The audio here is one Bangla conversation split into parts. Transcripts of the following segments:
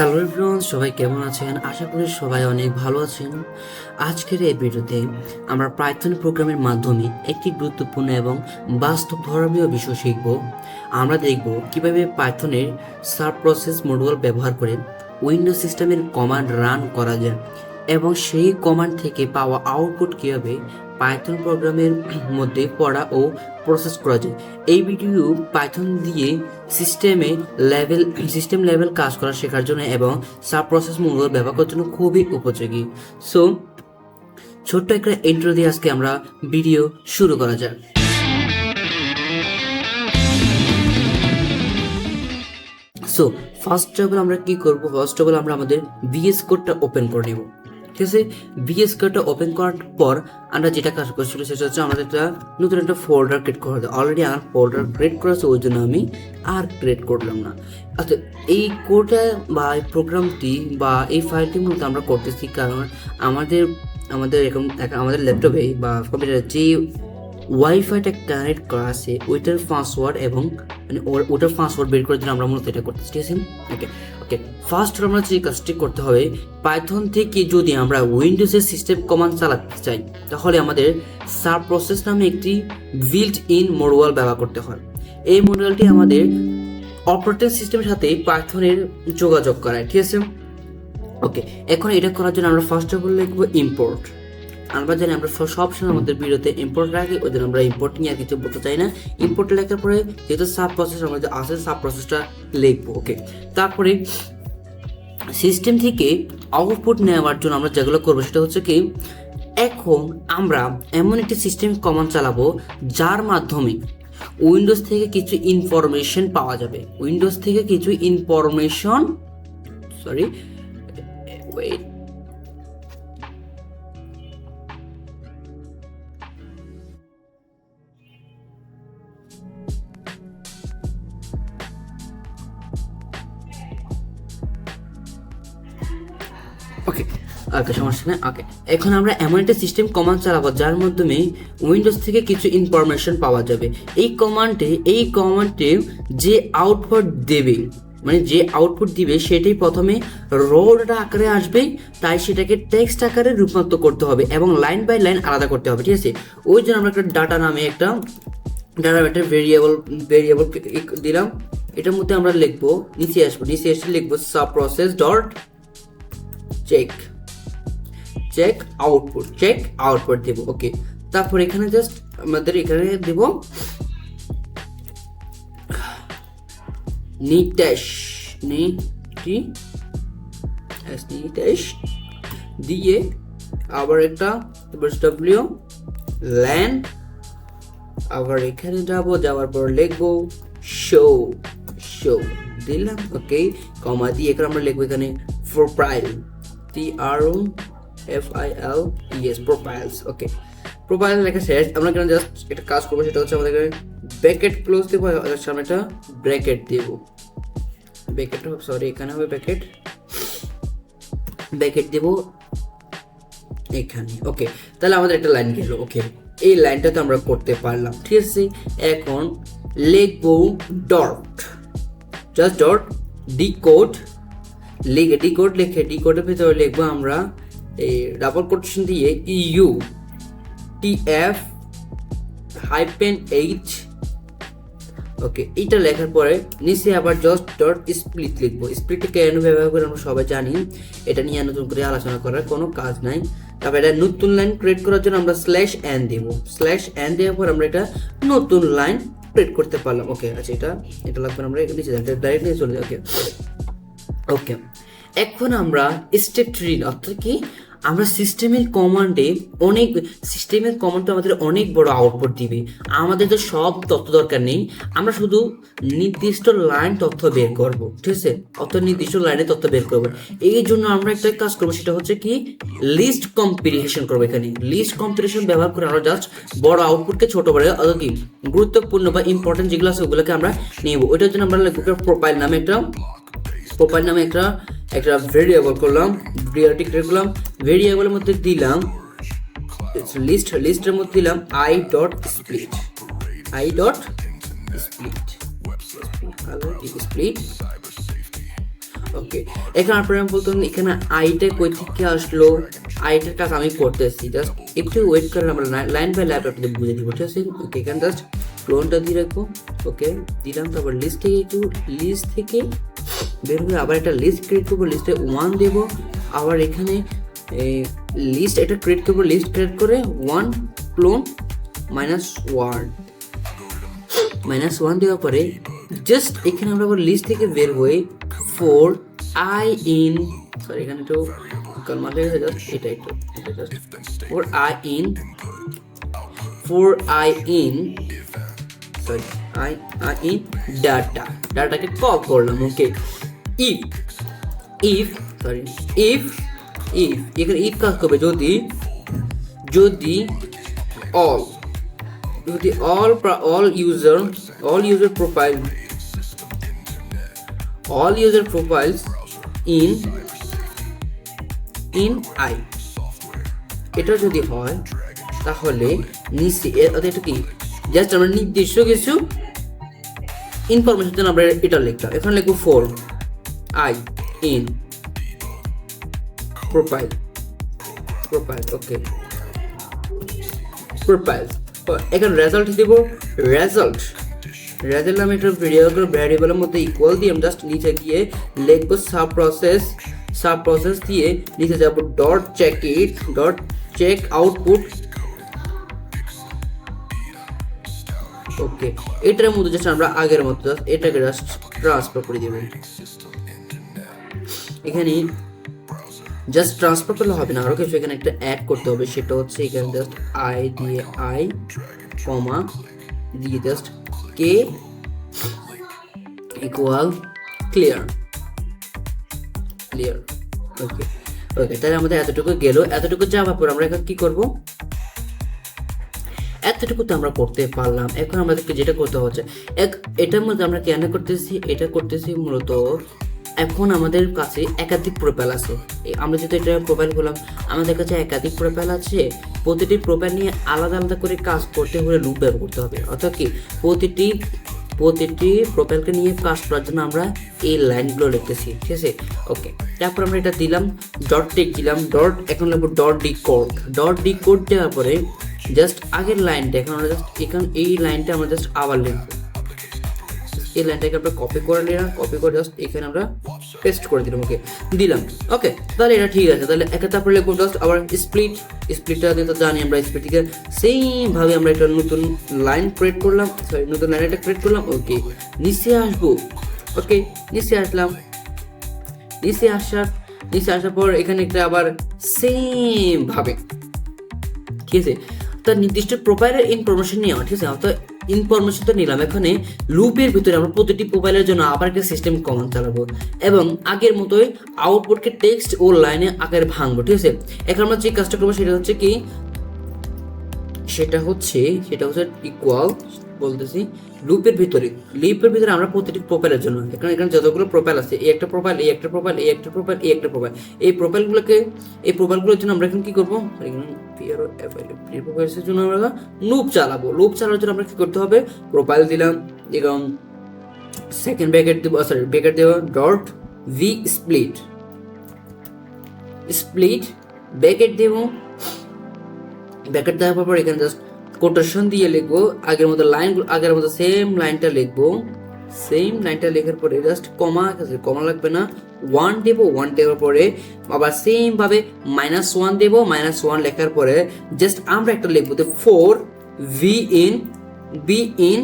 হ্যালো এভরিওয়ান সবাই কেমন আছেন? আশা করি সবাই অনেক ভালো আছেন। আজকের এই ভিডিওতে আমরা পাইথন প্রোগ্রামের মাধ্যমে একটি গুরুত্বপূর্ণ এবং বাস্তব ধর্মীয় বিষয় শিখব। আমরা দেখব কীভাবে পাইথনের সাব প্রসেস মডুয়াল ব্যবহার করে উইন্ডোজ সিস্টেমের কমান্ড রান করা যায়। এবং সেই কমান্ড থেকে পাওয়া আউটপুট কীভাবে পাইথন প্রোগ্রামের মধ্যে পড়া ও প্রসেস করা যায়। এই ভিডিও পাইথন দিয়ে সিস্টেমে লেভেল সিস্টেম লেভেল কাজ করা শেখার জন্য এবং সাব প্রসেস মূল্য ব্যবহার করার জন্য খুবই উপযোগী। সো ছোট্ট একটা ইন্ট্রো দিয়ে আজকে আমরা ভিডিও শুরু করা যাক। সো ফার্স্ট অফ অল আমরা কি করব? ফার্স্ট অফ অল আমরা আমাদের ভিএস কোডটা ওপেন করে নেব। ঠিক আছে ভিএস কোডটা ওপেন করার পর আমরা যেটা কাজ করছিল সেটা হচ্ছে আমাদের একটা নতুন একটা ফোল্ডার ক্রিয়েট করা হবে অলরেডি আমার ফোল্ডার ক্রিয়েট করা আছে, ওই জন্য আমি আর ক্রিয়েট করলাম না। আচ্ছা এই কোডটা বা এই প্রোগ্রামটি বা এই ফাইলটি মূলত আমরা করতেছি কারণ আমাদের আমাদের এরকম আমাদের ল্যাপটপে বা কম্পিউটারে যে ওয়াইফাইটা কানেক্ট করা আছে, ওইটার পাসওয়ার্ড এবং মানে ওটার পাসওয়ার্ড বের করার জন্য আমরা মূলত এটা করতেছি, ঠিক আছে? ওকে ওকে ফার্স্ট আমরা যে কাজটি করতে হবে পাইথন থেকে যদি আমরা উইন্ডোজের সিস্টেম কমান্ড চালাতে চাই, তাহলে আমাদের সাব প্রসেস নামে একটি বিল্ট ইন মডুয়াল ব্যবহার করতে হয়। এই মডুয়ালটি আমাদের অপারেটিং সিস্টেমের সাথে পাইথনের যোগাযোগ করায়, ঠিক আছে? ওকে এখন এটা করার জন্য আমরা ফার্স্ট অফ অল লিখব ইম্পোর্ট আমরা জানি আমরা সব- সবসময় আমাদের ভিডিওতে ইম্পোর্ট রাখি, ওই জন্য আমরা ইম্পোর্ট নিয়ে কিছু বলতে চাই না। ইম্পোর্ট লেখার পরে যেহেতু সাব প্রসেস আমাদের আছে সাব প্রসেসটা লিখব ওকে তারপরে সিস্টেম থেকে আউটপুট নেওয়ার জন্য আমরা যেগুলো করব, সেটা হচ্ছে কি, এখন আমরা এমন একটি সিস্টেম কমান্ড চালাবো, যার মাধ্যমে উইন্ডোজ থেকে কিছু ইনফরমেশন পাওয়া যাবে। উইন্ডোজ থেকে কিছু ইনফরমেশন সরি ওয়েট ওকে, সমস্যা নেই, ওকে। এখন আমরা এমন একটা সিস্টেম কমান্ড চালাবো, যার মাধ্যমে উইন্ডোজ থেকে কিছু ইনফরমেশন পাওয়া যাবে। এই কমান্ডে এই কমান্ডে যে আউটপুট দেবে মানে যে আউটপুট দিবে, সেটাই প্রথমে রোডটা আকারে আসবে, তাই সেটাকে টেক্সট আকারে রূপান্তর করতে হবে এবং লাইন বাই লাইন আলাদা করতে হবে, ঠিক আছে? ওই জন্য আমরা একটা ডাটা নামে একটা ডাটা একটা ভেরিয়েবল ভেরিয়েবল দিলাম। এটার মধ্যে আমরা লিখব, নিচে আসব, নিচে এসে লিখব sub process dot check check output check output দেব ওকে তারপর এখানে জাস্ট আমাদের এখানে দেব নিটেশ নিটি নিটেশ দিয়ে আবার একটা ডব্লিউ ল্যান আবার এখানে যাব, যাওয়ার পর লিখব শো শো দিলাম ওকে কমা দিয়ে এখানে আমরা লিখব এখানে profile T R F I profiles okay profile লেখা শেষ, আমরা এখানে জাস্ট একটা কাজ করব সেটা হচ্ছে আমাদের এখানে ব্র্যাকেট ক্লোজ দেবো, আর সামনে একটা ব্র্যাকেট দেবো। ব্র্যাকেট সরি এখানে হবে ব্র্যাকেট ব্র্যাকেট দেবো এখানে ওকে তাহলে আমাদের একটা লাইন গেল ওকে এই লাইনটা তো আমরা করতে পারলাম, ঠিক আছে? এখন লিখব dot just dot D code লিখে ডি কোড লিখে ডি কোডের ভিতরে লিখব আমরা এই ডাবল কোটেশন দিয়ে U T F hyphen H okay এইটা লেখার পরে নিচে আবার জাস্ট ডট স্প্লিট লিখব। স্প্লিটটা কেন ব্যবহার করে আমরা সবাই জানি, এটা নিয়ে নতুন করে আলোচনা করার কোনো কাজ নাই। তারপর এটা নতুন লাইন ক্রিয়েট করার জন্য আমরা স্ল্যাশ এন দেব। স্ল্যাশ এন দেওয়ার পর আমরা এটা নতুন লাইন ক্রিয়েট করতে পারলাম। ওকে আচ্ছা এটা এটা লাগবে আমরা নিচে ডাইরেক্ট নিয়ে চলে যাই ওকে ওকে এখন আমরা স্টেপ থ্রি অর্থাৎ কি? আমরা সিস্টেমের কমান্ডে অনেক সিস্টেমের কমান্ডে আমাদের অনেক বড় আউটপুট দিবে। আমাদের তো সব তথ্য দরকার নেই। আমরা শুধু নির্দিষ্ট লাইন তথ্য বের করব, ঠিক আছে? অত নির্দিষ্ট লাইনে তথ্য বের করব। এই জন্য আমরা একটা কাজ করব, সেটা হচ্ছে কি? লিস্ট কম্পিটিশন করব এখানে। লিস্ট কম্পিটিশন ব্যবহার করে আমরা জাস্ট বড় আউটপুটকে ছোট বড় অত কি? গুরুত্বপূর্ণ বা ইম্পর্টেন্ট যেগুলো আছে ওগুলোকে আমরা নেব। ওইটার জন্য আমরা প্রোফাইল নামে একটা প্রোফাইল নামে একটা একটা ভেরিয়েবল করলাম ভেরিয়েবলটি ক্রিয়েট করলাম ভেরিয়েবলের মধ্যে দিলাম লিস্ট লিস্টের মধ্যে দিলাম I dot split I dot split split okay এখানে আপনারা বলতেন, এখানে আইটা কই থেকে আসলো আইটার কাজ আমি করতেছি জাস্ট একটু ওয়েট করেন আমরা লাইন বাই লাইন আপনাদের বুঝে দিব, ঠিক আছে? ওকে এখানে জাস্ট ক্লোনটা দিয়ে রাখব ওকে দিলাম, তারপর লিস্ট থেকে একটু লিস্ট থেকে বের হয়ে আবার একটা লিস্ট ক্রিয়েট করব লিস্টে ওয়ান দেবো, আবার এখানে লিস্ট এটা ক্রিয়েট করব লিস্ট ক্রিয়েট করে one colon minus one minus one দেওয়ার পরে জাস্ট এখানে আমরা আবার লিস্ট থেকে বের হয়ে ফোর আই ইন সরি এখানে একটু কলমা লেগে গেছে জাস্ট এটা একটু for I in for I in sorry I I in data ডাটাকে কল করলাম okay if if sorry if if এখানে ইফ কাজ করবে যদি যদি অল যদি pro- all user all user profile, all user profiles in in i. এটা যদি হয়, তাহলে নিচে এটা কি? জাস্ট আমরা নির্দিষ্ট কিছু ইনফরমেশন আমরা এটা লিখলাম। এখানে লিখব for I in profile profile okay profile এখানে রেজাল্ট দিব। রেজাল্ট রেজাল্ট আমি একটা ভেরিয়েবল ভ্যারিয়েবলের মধ্যে ইকুয়াল দিয়ে আমি জাস্ট নিচে গিয়ে লিখব সাব প্রসেস সাব প্রসেস দিয়ে নিচে যাব dot check it dot check output okay এটার মধ্যে জাস্ট আমরা আগের মতো এটাকে জাস্ট ট্রান্সফার করে দেব। এখানে জাস্ট ট্রান্সফার করলে হবে না। আরও কিছু এখানে একটা অ্যাড করতে হবে, সেটা হচ্ছে এখানে জাস্ট আই দিয়ে আই কমা দিয়ে just K equal clear clear okay okay তাহলে আমাদের এতটুকু গেল। এতটুকু যাওয়ার পর আমরা এখন কি করব? এতটুকু তো আমরা করতে পারলাম। এখন আমাদেরকে যেটা করতে হচ্ছে, এক এটার মধ্যে আমরা কেন করতেছি? এটা করতেছি মূলত এখন আমাদের কাছে একাধিক প্রোফাইল আছে। আমরা যেহেতু এটা প্রোফাইল করলাম আমাদের কাছে একাধিক প্রোফাইল আছে। প্রতিটি প্রোফাইল নিয়ে আলাদা আলাদা করে কাজ করতে হলে লুপ ব্যবহার করতে হবে। অর্থাৎ কি, প্রতিটি প্রতিটি প্রোফাইলকে নিয়ে কাজ করার জন্য আমরা এই লাইনগুলো লিখতেছি, ঠিক আছে? ওকে তারপর আমরা এটা দিলাম ডট টেক দিলাম ডট এখন লিখব dot D code dot D code দেওয়ার পরে জাস্ট আগের লাইনটা এখন আমরা জাস্ট এখন, এই লাইনটা আমরা জাস্ট আবার লিখব। এই লাইনটাকে আমরা কপি করে নিলাম কপি করে জাস্ট এখানে আমরা পেস্ট করে দিলাম ওকে দিলাম ওকে তাহলে এটা ঠিক আছে, তাহলে একে তারপরে লিখব জাস্ট আবার স্প্লিট স্প্লিটটা দিয়ে তো জানি আমরা স্প্লিট থেকে সেম ভাবে আমরা একটা নতুন লাইন ক্রিয়েট করলাম সরি নতুন লাইন একটা ক্রিয়েট করলাম ওকে নিচে আসব ওকে নিচে আসলাম, নিচে আসার নিচে আসার পর এখানে একটা আবার সেম ভাবে ঠিক আছে? তার নির্দিষ্ট প্রোফাইলের ইনফরমেশন নেওয়া, ঠিক আছে? অর্থাৎ ইনফরমেশন তো নিলাম। এখানে লুপের ভিতরে আমরা প্রতিটি প্রোফাইলের জন্য আবার সিস্টেম কমান চালাবো। এবং আগের মতোই আউটপুটকে টেক্সট ও লাইনে আকারে ভাঙবো, ঠিক আছে? এখন আমরা যে কাজটা করব সেটা হচ্ছে কি? সেটা হচ্ছে সেটা হচ্ছে ইকুয়াল বলতেছি। লুপের ভিতরে লুপের ভিতরে আমরা প্রতিটি প্রোফাইলের জন্য। এখানে এখানে যতগুলো প্রোফাইল আছে, এই একটা প্রোফাইল এই একটা প্রোফাইল এই একটা প্রোফাইল এই একটা প্রোফাইল এই প্রোফাইলগুলোকে এই প্রোফাইলগুলোর জন্য আমরা এখন কি করব? প্রোফাইলের জন্য আমরা লুপ চালাবো। লুপ চালানোর জন্য আমরা কি করতে হবে? প্রোফাইল দিলাম, এবং সেকেন্ড ব্যাকেট দেবো সরি ব্যাকেট দেবো dot V split split bracket দেবো। ব্যাকেট দেওয়ার পর এখানে জাস্ট কোটেশন দিয়ে লিখব, আগের মতো লাইন আগের মতো সেম লাইনটা লিখব। সেম লাইনটা লেখার পরে জাস্ট কমা কমা লাগবে না ওয়ান দেবো ওয়ান দেওয়ার পরে আবার সেম ভাবে মাইনাস ওয়ান দেবো মাইনাস ওয়ান লেখার পরে জাস্ট আমরা একটা লিখব তো for V in B in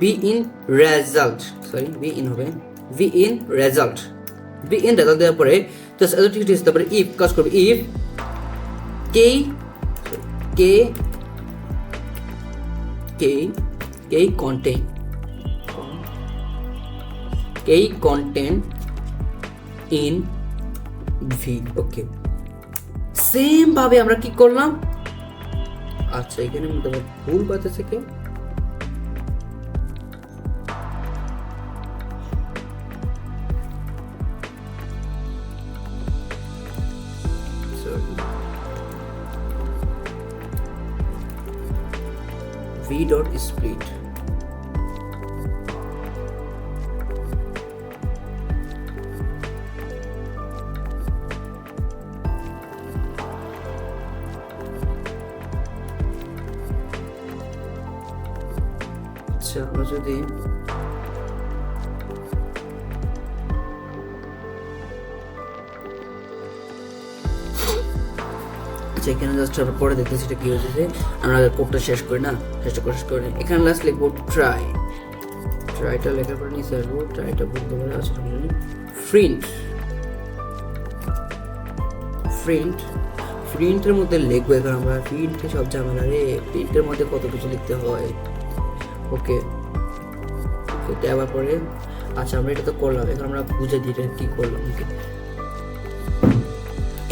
B in result sorry B in হবে V in result B in result দেওয়ার পরে জাস্ট এত ঠিক তারপরে ইফ কাজ করবে if K K K K content K content in V okay same ভাবে আমরা কি করলাম? আচ্ছা এখানে ভুল বাতাসে কে ডট স্প্লিট আচ্ছা, আমরা যদি আচ্ছা এখানে জাস্ট পরে দেখতেছি এটা কি হয়েছে আমরা কোডটা শেষ করি, না? শেষটা শেষ করি। এখানে লাস্ট লিখব ট্রাই ট্রাইটা লেখার পরে নিচে আসব ট্রাইটা বলতে পারে আচ্ছা ফ্রিন্ট ফ্রিন্ট প্রিন্টের মধ্যে লিখব এখন আমরা। প্রিন্টে সব ঝামেলা রে। প্রিন্টের মধ্যে কত কিছু লিখতে হয়। ওকে ওকে দেওয়ার পরে আচ্ছা আমরা এটা তো করলাম। এখন আমরা বুঝে দিই এটা কি করলাম। ওকে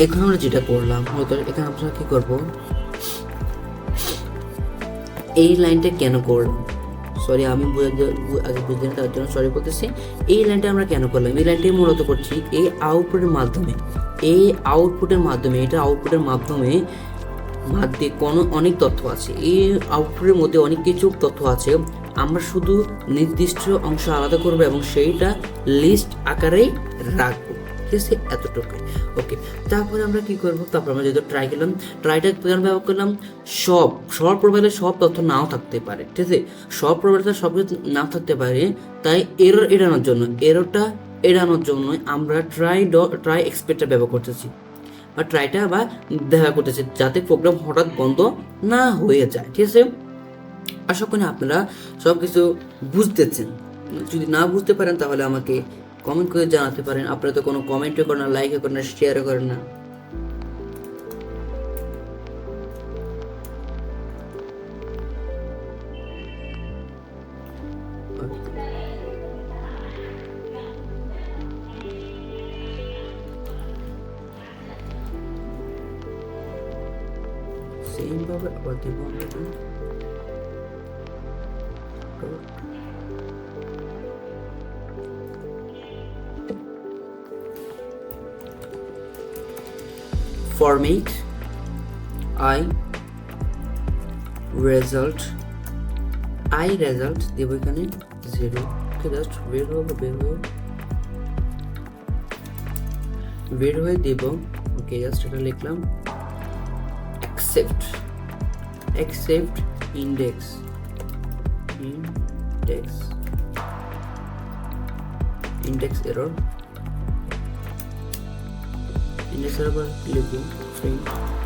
এখন আমরা যেটা করলাম, হয়তো এখানে আমরা কি করব? এই লাইনটা কেন করলাম? সরি আমি আগে বুঝতে তার জন্য সরি বলতেছি। এই লাইনটা আমরা কেন করলাম? এই লাইনটা মূলত করছি এই আউটপুটের মাধ্যমে। এই আউটপুটের মাধ্যমে, এটা আউটপুটের মাধ্যমে মাধ্যমে কোনো, অনেক তথ্য আছে। এই আউটপুটের মধ্যে অনেক কিছু তথ্য আছে। আমরা শুধু নির্দিষ্ট অংশ আলাদা করব এবং সেইটা লিস্ট আকারেই রাখব। আছে এতটুকু ওকে তারপরে আমরা কি করব? তারপর আমরা যেহেতু ট্রাই করলাম ট্রাইটা কেন ব্যবহার করলাম? সব সব প্রোভাইডে সব তথ্য নাও থাকতে পারে, ঠিক আছে? সব প্রোভাইডে সব কিছু নাও থাকতে পারে, তাই এরর এড়ানোর জন্য এররটা এড়ানোর জন্য আমরা ট্রাই ট্রাই এক্সপেক্টটা ব্যবহার করতেছি। বা ট্রাইটা বা দেখা করতেছি, যাতে প্রোগ্রাম হঠাৎ বন্ধ না হয়ে যায়, ঠিক আছে? আশা করি আপনারা সব কিছু বুঝতেছেন। যদি না বুঝতে পারেন তাহলে আমাকে কমেন্ট করে জানাতে পারেন। আপনারা তো কোনো কমেন্টও করেন না লাইকও করেন না শেয়ারও করেন না। সেম ভাবে আবার দেবো আমরা format i result i result দেব এখানে জিরো ওকে জাস্ট বের হবে বের হয়ে বের হয়ে দেব ওকে জাস্ট এটা লিখলাম accept accept index index index error Indestructible living Frame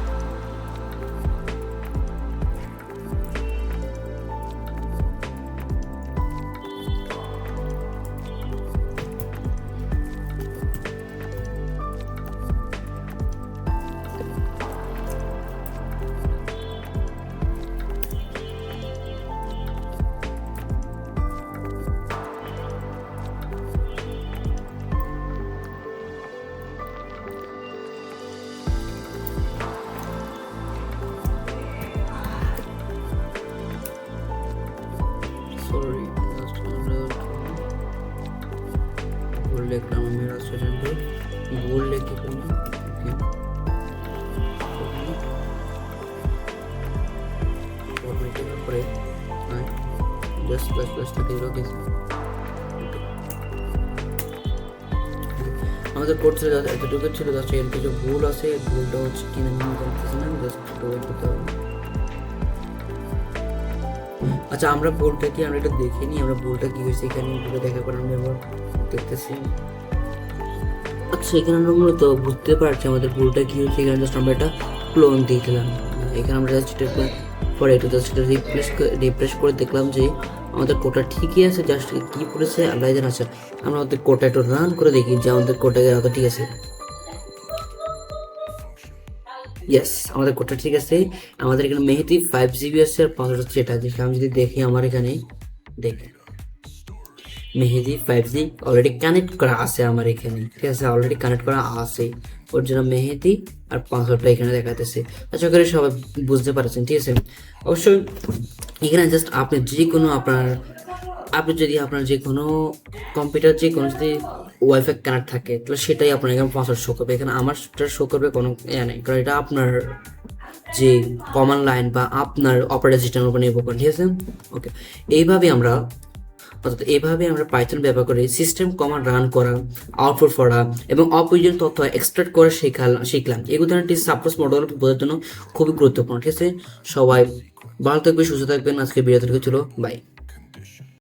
আমাদের কোর্স ছিল এতটুকু ছিল জাস্ট এর কিছু ভুল আছে, ভুলটা হচ্ছে কিনা আমি জানতেছি না জাস্ট একটু ওয়েট করতে হবে। আচ্ছা আমরা ভুলটা কি আমরা এটা দেখে নিই আমরা ভুলটা কি হয়েছে এখানে ভুলটা দেখার পর আমরা এবার দেখতেছি। আচ্ছা এখানে আমরা মূলত বুঝতে পারছি আমাদের ভুলটা কি হয়েছে এখানে জাস্ট আমরা এটা ক্লোন দিয়ে দিলাম। এখানে আমরা জাস্ট এটা পরে একটু জাস্ট এটা রিপ্লেস রিফ্রেশ করে দেখলাম যে আমাদের কোটা ঠিকই আছে জাস্ট কি পড়েছে আল্লাহ জানা আছে। আমরা আমাদের কোটা একটু রান করে দেখি, যে আমাদের কোটা হয়তো ঠিক আছে। ইয়েস আমাদের কোডটা ঠিক আছে। আমাদের এখানে মেহেদি ফাইভ জিবি আছে আর পাঁচশো হচ্ছে এটা দেখে আমি যদি দেখি আমার এখানে, দেখি। Mehedi five G already connect করা আছে আমার এখানে, ঠিক আছে? অলরেডি কানেক্ট করা আছে। ওর জন্য মেহেদি আর পাঁচশোটা এখানে দেখাতেছে। আশা করি সবাই বুঝতে পারছেন, ঠিক আছে? অবশ্যই এখানে জাস্ট আপনি যে কোনো আপনার, আপনি যদি আপনার যে কোনো কম্পিউটার যে কোনো যদি ওয়াইফাই কানেক্ট থাকে, তাহলে সেটাই আপনার এখানে পাসওয়ার্ড শো করবে। এখানে আমার শো করবে কোনো ইয়ে নেই, কারণ এটা আপনার যে কমন লাইন বা আপনার অপারেটিং সিস্টেমের উপর নির্ভর করে, ঠিক আছে? ওকে এইভাবে আমরা অর্থাৎ এভাবে আমরা পাইথন ব্যবহার করে সিস্টেম কমান রান করা আউটপুট পড়া এবং অপ্রয়োজনীয় তথ্য এক্সট্রাক্ট করে শেখাল, শিখলাম। এই উদাহরণটি সাপোর্স মডেল বোঝার জন্য খুবই গুরুত্বপূর্ণ। ঠিক আছে? সবাই ভালো থাকবে সুস্থ থাকবেন। আজকে বিরত ছিল। বাই